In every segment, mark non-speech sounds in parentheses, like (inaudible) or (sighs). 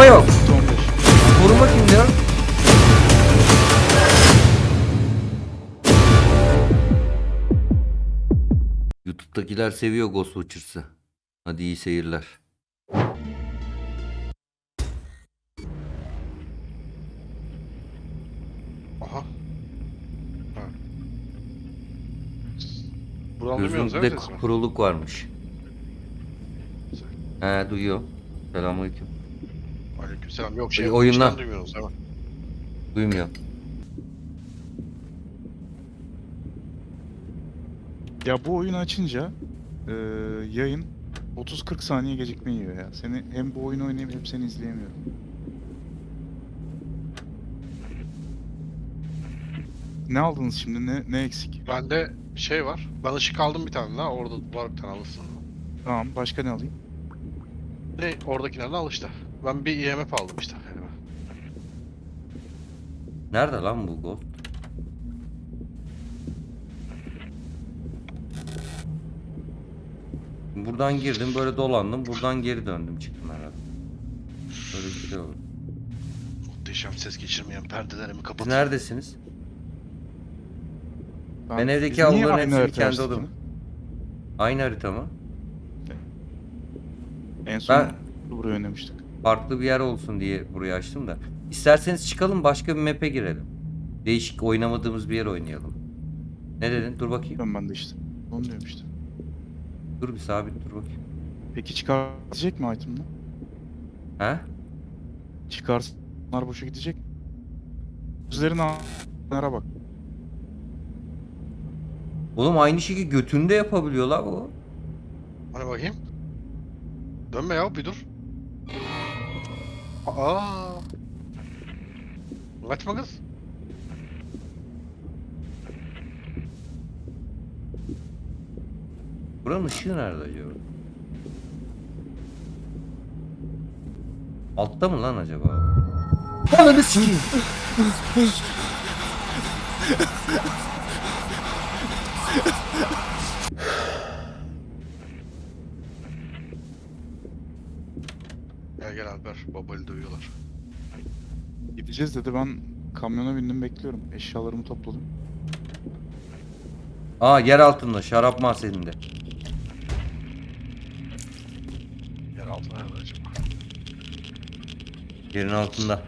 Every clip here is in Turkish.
Koruma yok. 15. Koruma kim diyor? YouTube'dakiler seviyor Ghost Watchers'ı. Hadi iyi seyirler. Aha. Ha. Buradan duymuyorsunuz değil Gözünde mi sesimi? kuruluk varmış. He duyuyor. Selamünaleyküm. Aleykümselam. Yok şey duymuyorsunuz değil mi? Duymuyor. Ya bu oyunu açınca e, yayın 30-40 saniye gecikme yiyor ya. Seni hem bu oyunu oynayıp hem seni izleyemiyorum. Ne aldınız şimdi? Ne, ne eksik? Bende şey var. Ben ışık aldım bir tane daha. Orada var bir tane alırsın. Tamam başka ne alayım? Ne oradakilerden al işte. Ben bir IMF aldım işte. Nerede lan bu Ghost? Buradan girdim böyle dolandım. Buradan geri döndüm çıktım herhalde. Böyle bir şey oldu. Muhteşem ses geçirmeyen perdelerimi Siz neredesiniz? Ben biz evdeki niye avluların aynı hepsini kendi açtık odam. Aynı harita mı? En son Ben- buraya oynamıştık. Farklı bir yer olsun diye burayı açtım da. İsterseniz çıkalım başka bir map'e girelim. Değişik oynamadığımız bir yer oynayalım. Ne dedin? Dur bakayım. Ben, ben de işte. Onu diyorum işte. Dur bir sabit dur bakayım. Peki çıkartacak mı item'ını? He? Çıkarsınlar boşa gidecek mi? Üzerine a**lara bak. Oğlum aynı şeyi götünde yapabiliyorlar bu. Hani bakayım. Dönme ya bir dur. Aa. Kaçma kız. Buranın ışığı nerede acaba? Altta mı lan acaba? Ananı sikeyim. (laughs) Gel Alper. Babayı dövüyorlar. Gideceğiz dedi ben kamyona bindim bekliyorum. Eşyalarımı topladım. Aa yer altında şarap mahzeninde. Yer altına nerede acaba? Yerin altında.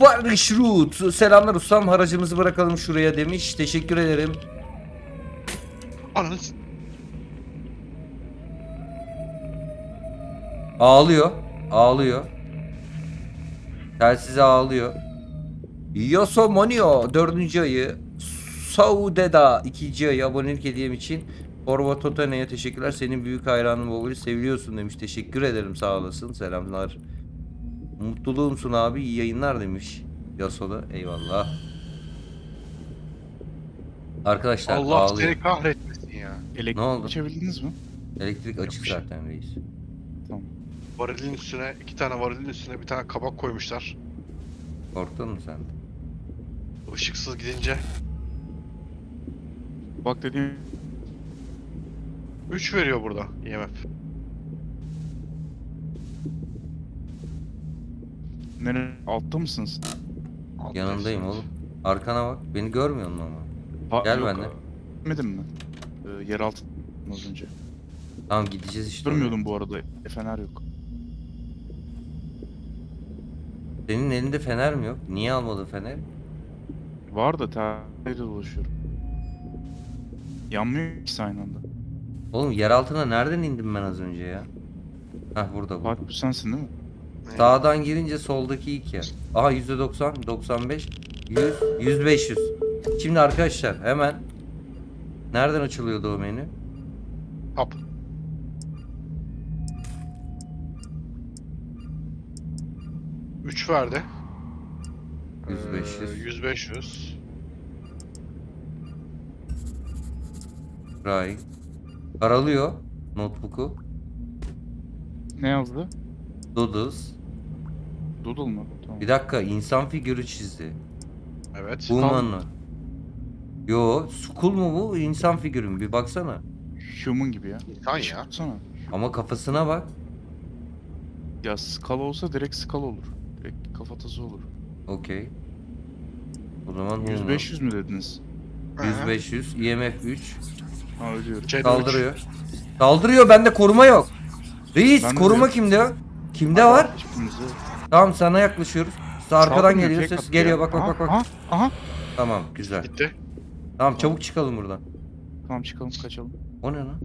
Barış Root. Selamlar ustam. Haracımızı bırakalım şuraya demiş. Teşekkür ederim. Ananı s- Ağlıyor. Ağlıyor. Telsize ağlıyor. Yoso Monio dördüncü ayı. Saudeda ikinci ayı abonelik hediyem için. Orva Totane'ye teşekkürler. Senin büyük hayranın Boboli seviyorsun demiş. Teşekkür ederim sağ olasın. Selamlar. Mutluluğumsun abi. iyi yayınlar demiş. Yaso'da. Eyvallah. Arkadaşlar Allah ağlıyor. seni kahretmesin ya. Elektrik Ne oldu? açabildiniz mi? Elektrik açık şey. zaten reis. Varilin üstüne iki tane varilin üstüne bir tane kabak koymuşlar. Korktun mu sen? Işıksız gidince Bak dediğim 3 veriyor burada IMF. nere altta mısınız? Yanındayım oğlum. Arkana bak. Beni görmüyor musun ama? Ha, Gel yok, benimle. Görmedin mi? Ee, yer altı az önce. Tamam gideceğiz işte. Durmuyordum bu arada. E, fener yok. Senin elinde fener mi yok? Niye almadın fener? Var da terle dolaşıyorum. Yanmıyor ikisi aynı anda. Oğlum yer altına nereden indim ben az önce ya? Hah burada bu. Bak bu sensin değil mi? Sağdan girince soldaki ilk yer. Aha %90, 95, 100, 100, 500. Şimdi arkadaşlar hemen nereden açılıyordu o menü? Up. 3 verdi. 100 500. Ee, 100 Ray. Aralıyor notebook'u. Ne yazdı? Doodles. Doodle mu? Tamam. Bir dakika insan figürü çizdi. Evet. Human'ı. Yo, school mu bu? İnsan figürü mü? Bir baksana. Human gibi ya. İnsan ya. Baksana. Ama kafasına bak. Ya skal olsa direkt skal olur. Direkt kafatası olur. Okey. O zaman 100-500 mü dediniz? 100 500 IMF 3 Ha ölüyorum. C4. saldırıyor. Saldırıyor bende koruma yok. Reis Ben de koruma kimde? Kimde var? Yok. Tamam sana yaklaşıyoruz. Sağ arkadan geliyor ses. Geliyor bak bak Aha, bak bak. Aha, aha. Tamam güzel. Gitti. Tamam çabuk çıkalım buradan. Tamam çıkalım kaçalım. O ne lan?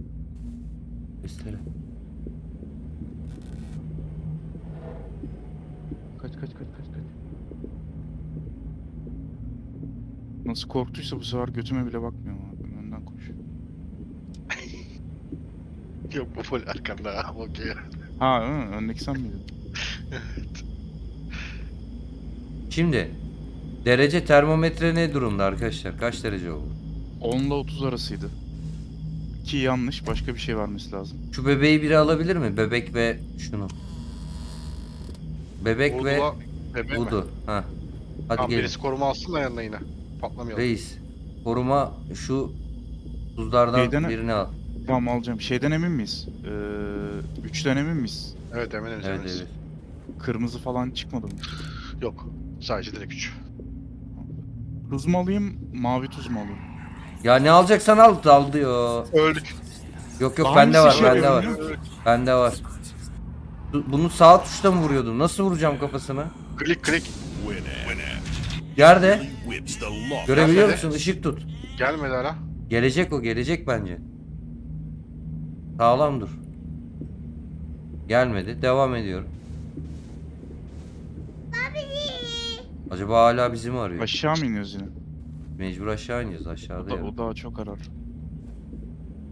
Testere. Kaç kaç kaç kaç kaç. Nasıl korktuysa bu sefer götüme bile bakmıyor abi. Önden koşuyor. (laughs) Yok bu full arkanda. ha, (laughs) Okey. Ha hı, öndeki sen miydin? (laughs) Şimdi derece termometre ne durumda arkadaşlar? Kaç derece oldu? 10 ile 30 arasıydı. Ki yanlış. Başka bir şey vermesi lazım. Şu bebeği biri alabilir mi? Bebek ve şunu. Bebek ve Vurdular. Bebe mi? Vudu. Ha. Hadi Tamam gelin. birisi koruma alsın da yanına yine. Patlamayalım. Reis. Koruma şu tuzlardan Şeyden- birini al. Tamam alacağım. Şeyden emin miyiz? Ee, üçten emin miyiz? Evet eminiz Evet evet. Kırmızı falan çıkmadı mı? Yok. Sadece direkt 3. Tuz mu alayım, mavi tuz mu alayım? Ya ne alacaksan al al diyor. Öldük. Yok yok Hangisi bende var işe bende var. biliyor musun? Bende var. Bu- Bunu sağ tuşla mı vuruyordum? Nasıl vuracağım kafasına? Klik klik. Lock. Görebiliyor Nerede? musun? Işık tut. Gelmedi hala. Gelecek o gelecek bence. Sağlam dur. Gelmedi. Devam ediyorum. Acaba hala bizi mi arıyor? Aşağı mı iniyoruz yine? Mecbur aşağı iniyoruz O, aşağıda da, ya. o daha çok arar.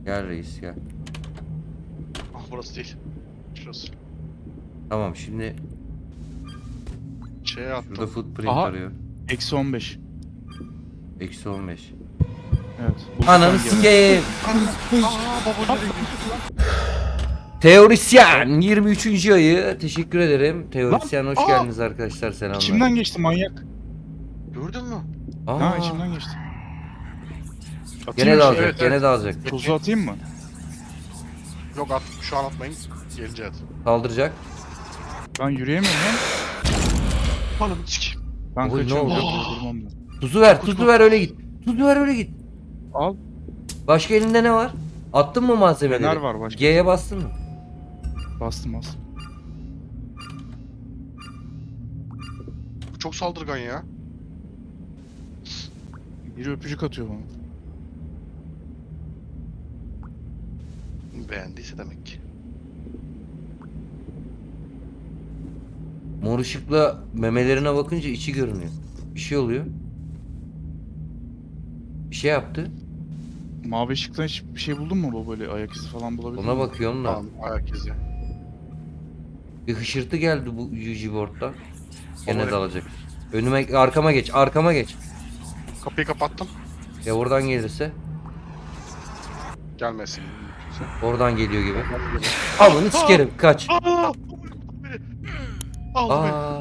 Gel reis gel. Ah burası değil. Şurası. Tamam şimdi Şeye attım. şurada footprint Aha. arıyor. Eksi 15. Eksi 15. Evet. bu Ananı lütfen gel. sikeyim. Aa Teorisyen 23. ayı teşekkür ederim. Teorisyen hoş Aa! geldiniz arkadaşlar selamlar. İçimden geçti manyak. Gördün mü? Aa, Ha içimden geçti. Atayım Gene mı de şey? alacak, Evet, gene evet. de alacak. Tuzu atayım mı? Yok at. Şu an atmayın. Gelince at. Saldıracak. Ben yürüyemiyorum lan. Ananı sikeyim. Ben Oy, ne kaçıyorum. oldu? durmam. Tuzu ver, tuzu ver öyle git. Tuzu ver öyle git. Al. Başka elinde ne var? Attın mı malzemeleri? Fener var başka. G'ye bastın mı? Bastım bastım. Bu çok saldırgan ya. Biri öpücük atıyor bana. Beğendiyse demek ki. Mor ışıkla memelerine bakınca içi görünüyor. Bir şey oluyor. Bir şey yaptı. Mavi ışıktan hiç bir şey buldun mu bu böyle ayak izi falan bulabildin Ona mi? bakıyorum da. Tamam ayak izi. Bir hışırtı geldi bu UG board'dan. Gene Olay. dalacak. Önüme, arkama geç, arkama geç. Kapıyı kapattım. Ya oradan gelirse, Gelmesin. oradan geliyor gibi. Alını sikerim, kaç. Aa! Al beni. Aa.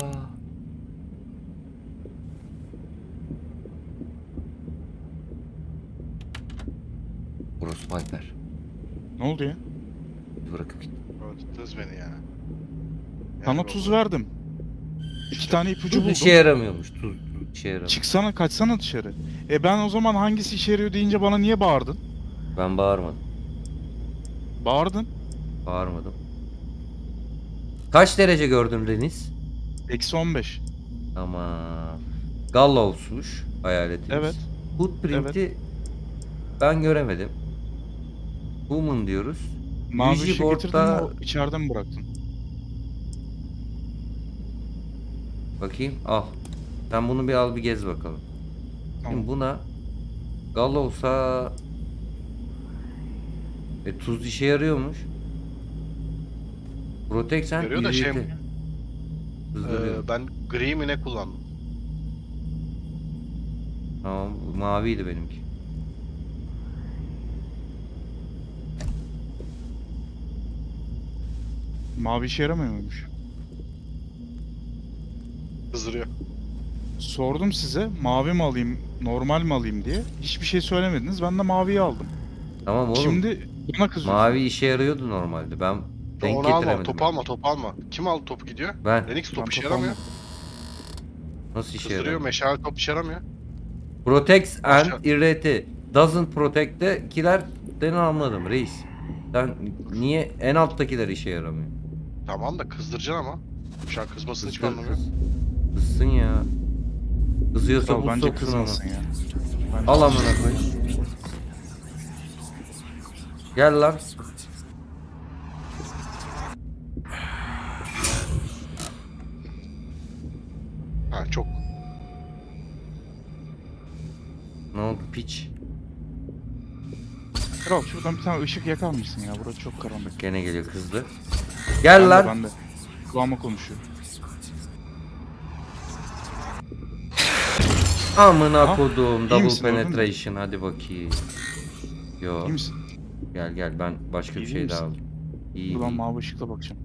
Burası Viper. Ne oldu ya? Bırakıp git. Öldürdünüz beni ya. Sana Yani tuz oldu. verdim. İki tane ipucu Tuz buldum. işe yaramıyormuş. Tuz, tuz işe yaramıyor. Çıksana kaçsana dışarı. E ben o zaman hangisi işe yarıyor deyince bana niye bağırdın? Ben bağırmadım. Bağırdın. Bağırmadım. Kaç derece gördün Deniz? Eksi 15. Tamam. Gallows'muş hayaletimiz. Evet. Footprint'i ben göremedim. Human diyoruz. Mavi ışığı getirdin mi board'da- içeride mi bıraktın? Bakayım al. Sen bunu bir al bir gez bakalım. Tamam. Şimdi buna Gallows'a e, tuz işe yarıyormuş. Protexen Yarıyor da şey-. Ee, ben gri mi ne kullandım? Tamam bu maviydi benimki. Mavi işe yaramıyor muymuş? Kızdırıyor. Sordum size mavi mi alayım, normal mi alayım diye. Hiçbir şey söylemediniz. Ben de maviyi aldım. Tamam oğlum. Şimdi buna kızıyorsun. Mavi işe yarıyordu normalde. Ben Denk Onu alma, getiremedim. topu alma, topu alma. Kim aldı topu gidiyor? Ben. Renix Ben topu işe yaramıyor. Nasıl işe Kızdırıyor, yarıyor? meşale top işe yaramıyor. Protects and Aşağı- irrate. Doesn't protect'tekiler den anladım reis. Sen niye en alttakiler işe yaramıyor? Tamam da kızdıracaksın ama. Şu an kızmasını hiç Kız- anlamıyor. kız- Kızsın ya. Kızıyorsa Kral bu bence soksun ama. kızmasın ya. Bence Al amına koy. Gel lan. Şuradan bir tane ışık yakar mısın ya? Burası çok karanlık. Gene geliyor kızdı. Gel Ben de, lan. Ben de. Kulağıma konuşuyor. Amına Ha? kodum İyi double misin, penetration hadi bakayım. Yo İyi misin? gel gel ben başka bir İyi şey misin? daha aldım. İyi. Buradan iyi. mavi ışıkla bakacağım.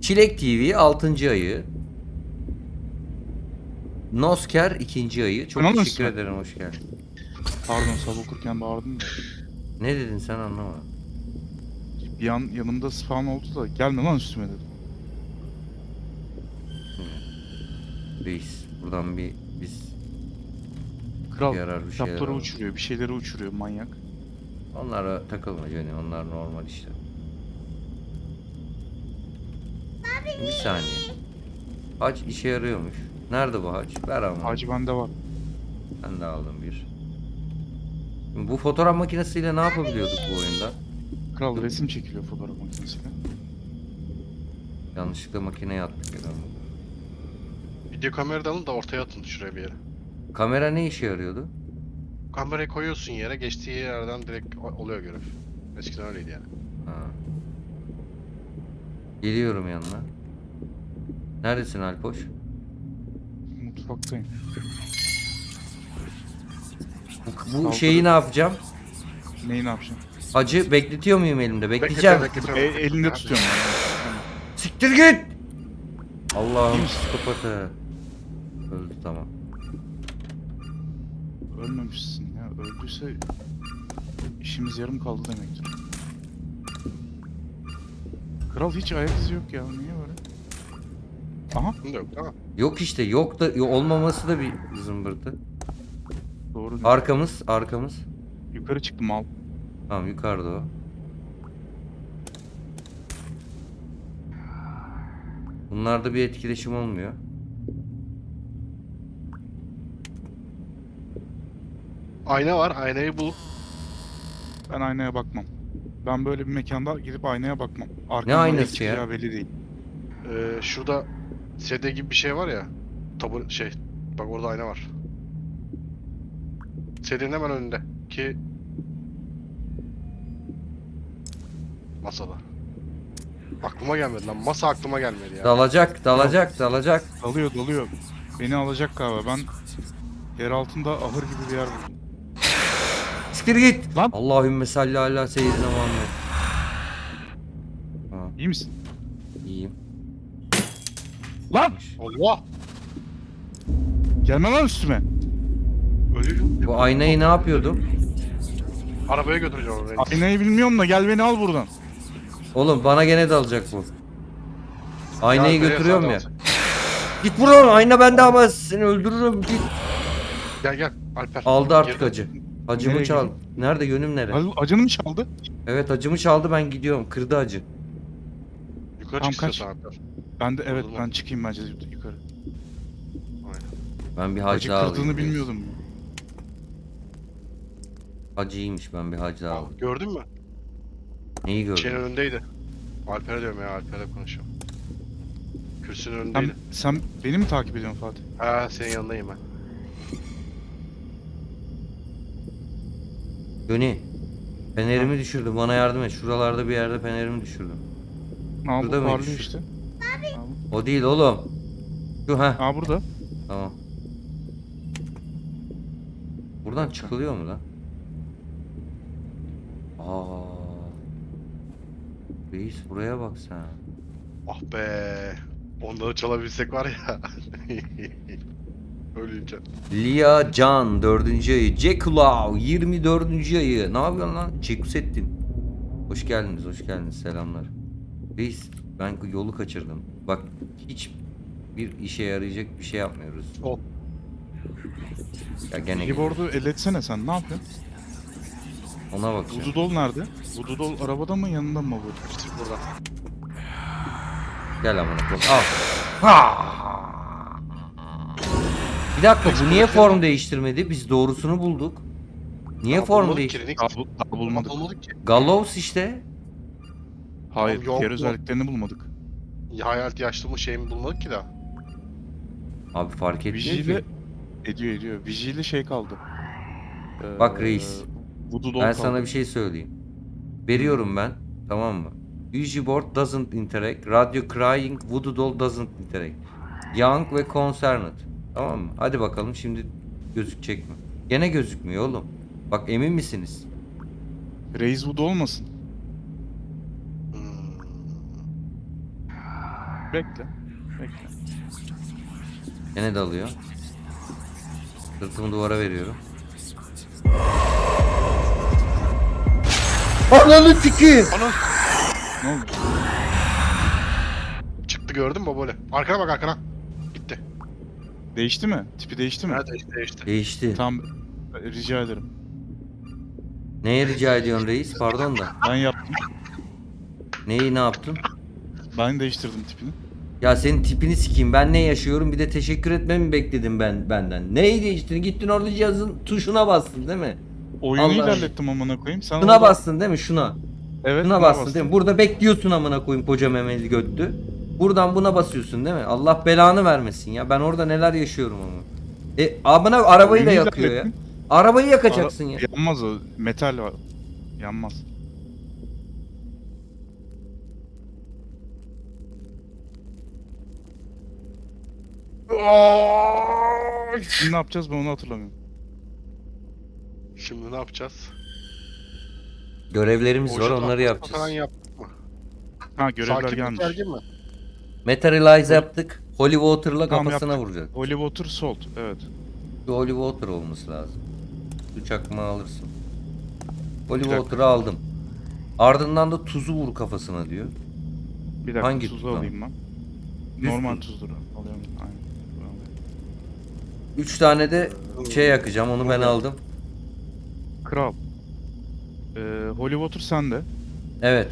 Çilek TV 6. ayı. Nosker 2. ayı. Çok Anladın teşekkür mı? ederim hoş geldin. Pardon sabah okurken bağırdım da. Ne dedin sen anlamadım. Bir an yanımda spawn oldu da gelme lan üstüme dedim. Reis buradan bir biz Kral yarar bir şeyler kitapları alalım. uçuruyor, bir şeyleri uçuruyor manyak. Onlara takılma Johnny onlar normal işte. Bir saniye. Haç işe yarıyormuş. Nerede bu haç? Ver ama. Hacı bende var. Ben de aldım bir. Bu fotoğraf makinesiyle ne yapabiliyorduk bu oyunda? Kral resim çekiliyor fotoğraf makinesiyle. Yanlışlıkla makineye attık ya. Video kamerayı da alın da ortaya atın şuraya bir yere. Kamera ne işe yarıyordu? Kamerayı koyuyorsun yere, geçtiği yerden direkt oluyor görev. Eskiden öyleydi yani. Ha. Geliyorum yanına. Neredesin Alpoş? Mutfaktayım. Bu, Kaldırın. şeyi ne yapacağım? Neyi ne yapacaksın? Hacı bekletiyor muyum elimde? Bekleyeceğim. E, elinde tutuyorum. Siktir git! Allah'ım psikopatı. Öldü tamam. Ölmemişsin ya. Öldüyse işimiz yarım kaldı demektir. Kral hiç ayak izi yok ya. Niye böyle? Aha yok tamam. Yok işte yok da olmaması da bir zımbırtı. Doğru. Arkamız arkamız. Yukarı çıktım al. Tamam yukarıda o. Bunlarda bir etkileşim olmuyor. Ayna var, aynayı bul. Ben aynaya bakmam. Ben böyle bir mekanda gidip aynaya bakmam. Ne aynası ne çıkacağı ya? belli değil. Ee, şurada CD gibi bir şey var ya. Tabu şey. Bak orada ayna var. CD'nin hemen önünde. Ki masada. Aklıma gelmedi lan. Masa aklıma gelmedi ya. Dalacak, dalacak, dalacak. Dalıyor dalıyor. Beni alacak galiba. Ben yer altında ahır gibi bir yer buldum. Siktir git. Lan. Allahümme salli ala seyyidina Muhammed. Ha, İyi misin? iyiyim. Lan! Allah! Gelme lan üstüme. Ölüyorum. Bu aynayı ne yapıyordum? Arabaya götüreceğim onu. Aynayı bilmiyorum da gel beni al buradan. Oğlum bana gene dalacak bu. Aynayı Ya, nereye götürüyorum ya. (sighs) Git buradan ayna bende ama seni öldürürüm. Git. Gel gel Alper. Aldı artık Geri acı. Acımı Nereye çal. gidiyorsun? Nerede yönüm nere? Al- Acını mı çaldı? Evet acımı çaldı ben gidiyorum. Kırdı acı. Yukarı Tamam, çık kaç. istiyorsan Alper. Ben de evet Oldu mu? ben çıkayım bence yukarı. Aynen. Ben bir hac Acı daha kırdığını alayım. bilmiyordum. Hacı iyiymiş ben bir hac daha Aa, alayım. gördün mü? Neyi Şeyin gördün? önündeydi. Alper'e diyorum ya Alper'le konuşuyorum. Kürsünün Sen, önündeydi. sen beni mi takip ediyorsun Fatih? Ha senin yanındayım ben. Göni. Fenerimi düşürdüm. Bana yardım et. Şuralarda bir yerde fenerimi düşürdüm. Aa bu Burada mı parlıyor işte. O değil oğlum. Şu ha. Aa burada. Tamam. Buradan çıkılıyor mu lan? Aa. Reis buraya bak sen. Ah be. Onları çalabilsek var ya. (laughs) Ölünce. Lia Can 4. ayı. Jack Lau 24. ayı. Ne yapıyorsun lan? Çekusettin. Hoş geldiniz, hoş geldiniz. Selamlar. Reis, ben yolu kaçırdım. Bak hiç bir işe yarayacak bir şey yapmıyoruz. Ol. Ya gene Keyboard'u elletsene sen ne yapıyorsun? Ona bakacağım. Vududol nerede? Vududol arabada mı yanında mı bu? İşte burada. Gel amına koyayım. Al. Ha! Bir dakika bu niye form değiştirmedi? Biz doğrusunu bulduk. Niye form ki, Daha, bu- daha bulmadık. Bulmadık ki. Gallows işte. Hayır, Tamam, yok diğer mu? özelliklerini bulmadık. Ya, Hayat yaşlı mı şey mi bulmadık ki daha. Abi fark etmiyor Vigili ki. ediyor ediyor. Vigili şey kaldı. Ee, Bak reis, Vududol Ben kaldı. sana bir şey söyleyeyim. Veriyorum ben. Tamam mı? Ouija board doesn't interact. Radio crying voodoo doll doesn't interact. Young ve concerned. Tamam mı? Hadi bakalım şimdi gözükecek mi? Gene gözükmüyor oğlum. Bak emin misiniz? Reis Wood olmasın. Hmm. Bekle. Bekle. Gene dalıyor. Sırtımı duvara veriyorum. Ananı sikeyim. Ana Ne oldu? çıktı gördün mü babole? Arkana bak arkana. Gitti. Değişti mi? Tipi değişti mi? Evet değişti değişti. Değişti. Tamam. Rica ederim. Neye rica ediyorsun reis? Pardon da. Ben yaptım. Neyi ne yaptın? Ben değiştirdim tipini. Ya senin tipini sikeyim. Ben ne yaşıyorum? Bir de teşekkür etmemi mi bekledin ben benden? Neyi değiştirdin? Gittin orada cihazın tuşuna bastın değil mi? Oyunu Allah- ilerlettim amına koyayım. Sen Şuna orada- bastın değil mi? Şuna. Evet. Şuna buna bastın değil mi? Burada bekliyorsun amına koyayım koca memeli götlü. Buradan buna basıyorsun değil mi? Allah belanı vermesin ya. Ben orada neler yaşıyorum ama. E amına arabayı da Oyunu yakıyor ya. ilerlettim. Arabayı yakacaksın Ara- ya. Yanmaz o. Metal var. Yanmaz. Şimdi ne yapacağız ben onu hatırlamıyorum. Şimdi ne yapacağız? Görevlerimiz var onları yapacağız. Falan yaptık mı? Ha görevler Sakin gelmiş. gergin mi? Materialize yaptık. Holy Water'la Tamam, kafasına yaptık. vuracak. Holy Water Salt. Evet. Bir Holy Water olması lazım. Su çakmağı alırsın. Holy Bir dakika. Water'ı aldım. Ardından da tuzu vur kafasına diyor. Bir dakika Hangi tuzu tuz lan? alayım ben. Düz Normal tuz. tuzdur. Alıyorum. Aynen. Üç tane de şey yakacağım onu ben aldım. Kral. Ee, Holy Water sende. Evet.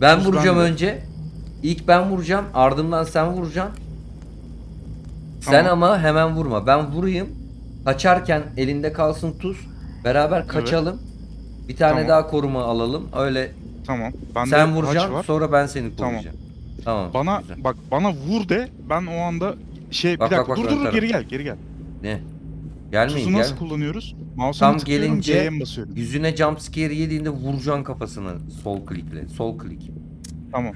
Ben Tuz vuracağım bende. önce. İlk ben vuracağım. Ardından sen vuracaksın. Sen Tamam. ama hemen vurma. Ben vurayım. Kaçarken elinde kalsın tuz. Beraber kaçalım. Bir tane Tamam. daha koruma alalım. Öyle Tamam. Bende sen haç vuracaksın var. sonra ben seni Tamam. koruyacağım. Tamam. Bana güzel. bak bana vur de ben o anda şey Bak, bir bak, dakika bak, dur ön dur taraf. geri gel geri gel. Ne? Gelmeyin Tuzu gel. nasıl kullanıyoruz? Mouse'a Tam tıklıyorum gelince- C'ye mi basıyorum? Yüzüne jump scare yediğinde vuracaksın kafasını sol klikle. Sol klik. Tamam.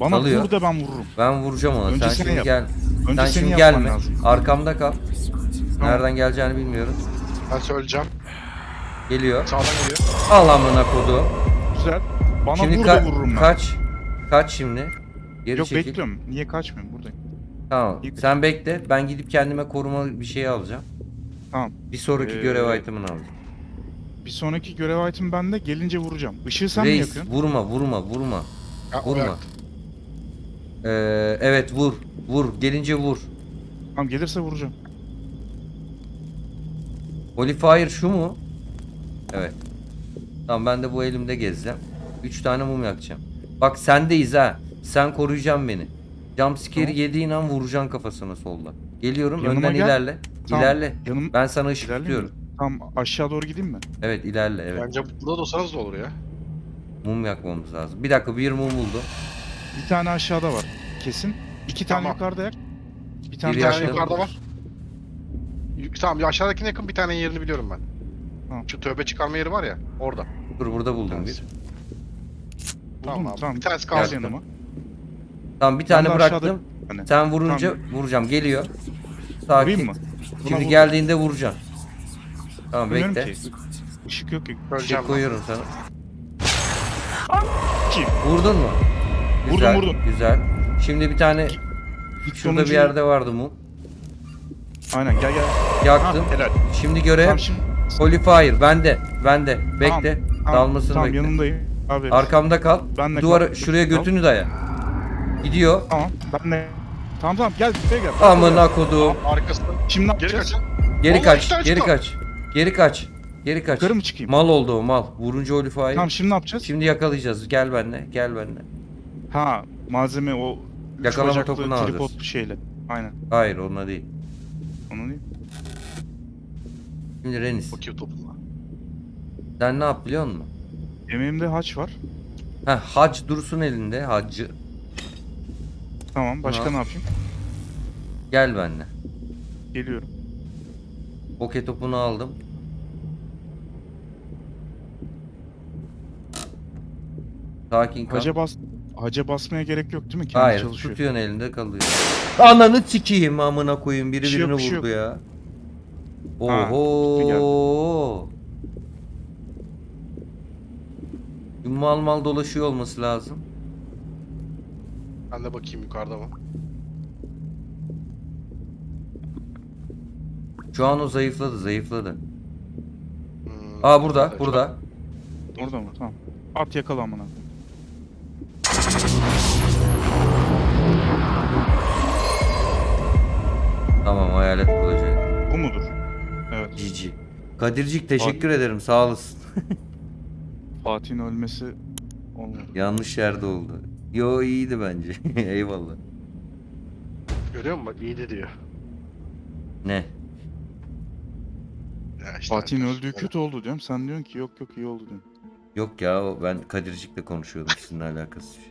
Bana Salıyor. vur de ben vururum. Ben vuracağım ona. Önce sen seni şimdi yap. gel. Önce sen seni şimdi yapman gelme. lazım. Arkamda kal. Tamam. Nereden geleceğini bilmiyorum. Ben söyleyeceğim. Geliyor. Sağdan geliyor. Al amına kodu. Güzel. Bana Şimdi vur ka- da vururum ben. kaç. Kaç şimdi. Geri Yok çekil. bekliyorum. Niye kaçmıyorum buradayım. Tamam. Sen bekle. Ben gidip kendime koruma bir şey alacağım. Tamam. Bir sonraki Ee, görev item'ını alacağım. Bir sonraki görev item bende gelince vuracağım. Işığı sen mi Reis yakıyorsun? vurma vurma vurma. Ya, Vurma. Ee, evet vur. Vur. Gelince vur. Tamam gelirse vuracağım. Holy Fire şu mu? Evet. Tamam ben de bu elimde gezeceğim. 3 tane mum yakacağım. Bak sendeyiz ha. Sen koruyacaksın beni. Jumpscare'i Tamam. yediğin an vuracaksın kafasına solda. Geliyorum Yanıma önden gel. ilerle. Tamam. İlerle. Yanım Ben sana ışık İlerleyeyim tutuyorum. Tamam aşağı doğru gideyim mi? Evet ilerle evet. Bence burada dursanız da olur ya. Mum yakmamız lazım. Bir dakika bir mum buldum. Bir tane aşağıda var. Kesin. İki tane Tamam. yukarıda yak. Bir tane Biri Bir tane yaşlı. yukarıda var. Yük- Tamam aşağıdakine yakın bir tane yerini biliyorum ben. Tamam. Şu tövbe çıkarma yeri var ya orada. Dur burada buldum bir. Tamam, Tamam, tamam. Bir tanesi Gel kalsın. yanıma. Tamam bir tane de aşağıda- bıraktım. Hani. Sen vurunca vuracağım. Geliyor. Sakin. Vurayım mı? Buna Şimdi vur. geldiğinde vuracağım. Tamam Bilmiyorum bekle. ki. Işık yok ki. Şey Öleceğim ben. koyuyorum sana. Kim? Vurdun mu? Vurdum, Güzel, vurdum. Güzel. Şimdi bir tane şurada bir sonuncuyu- yerde vardı mu? Aynen gel gel. Yaktım. Ha, helal. Şimdi görev Tamam şimdi. Holy Fire bende. Bende. Bekle. Tamam, Dalmasını tamam, bekle. yanındayım. Abi Arkamda kal. Ben de Duvara kal- şuraya götünü daya. Gidiyor. Tamam ben de. Tamam tamam gel buraya gel. Amına kodum. Arkasında. Şimdi ne Geri yapacağız? kaçın. Geri kaç. Geri çıktı. kaç. Geri kaç. Geri kaç. Yukarı mı çıkayım? Mal oldu o mal. Vurunca o lüfayı. Tamam şimdi ne yapacağız? Şimdi yakalayacağız. Gel benimle. Gel benimle. Ha malzeme o üç Yakalama bacaklı topunu tripod alacağız. şeyle. Aynen. Hayır onunla değil. Onu değil. Şimdi Renis. Bakayım topuna. Sen ne yap biliyor musun? Yemeğimde haç var. Ha hac dursun elinde. Hacı. Tamam başka Tamam. ne yapayım? Gel benimle. Geliyorum. Poke topunu aldım. Sakin kal. Haca bas haca basmaya gerek yok değil mi? Kendi Hayır çalışıyor. tutuyorsun elinde kalıyor. Ananı sikeyim amına koyayım biri Bir şey yok, birini bir şey vurdu ya. Ha, Oho. Mal mal dolaşıyor olması lazım. Ben de bakayım yukarıda mı? Şu an o zayıfladı zayıfladı. Hmm, Aa burada evet, burada. Orada mı? Tamam. At yakala amına. Tamam hayalet bulacak. Bu mudur? Evet. Cici. Kadircik teşekkür ederim sağ olasın. (laughs) Fatih'in ölmesi olmadı. Yanlış yerde oldu. Yo iyiydi bence. (laughs) Eyvallah. Görüyor musun? Bak iyiydi diyor. Ne? Ya işte Fatih'in arkadaş, öldüğü kötü oldu diyorum. Sen diyorsun ki yok yok iyi oldu diyorsun. Yok ya o- ben Kadircik'le konuşuyordum sizinle alakası. yok.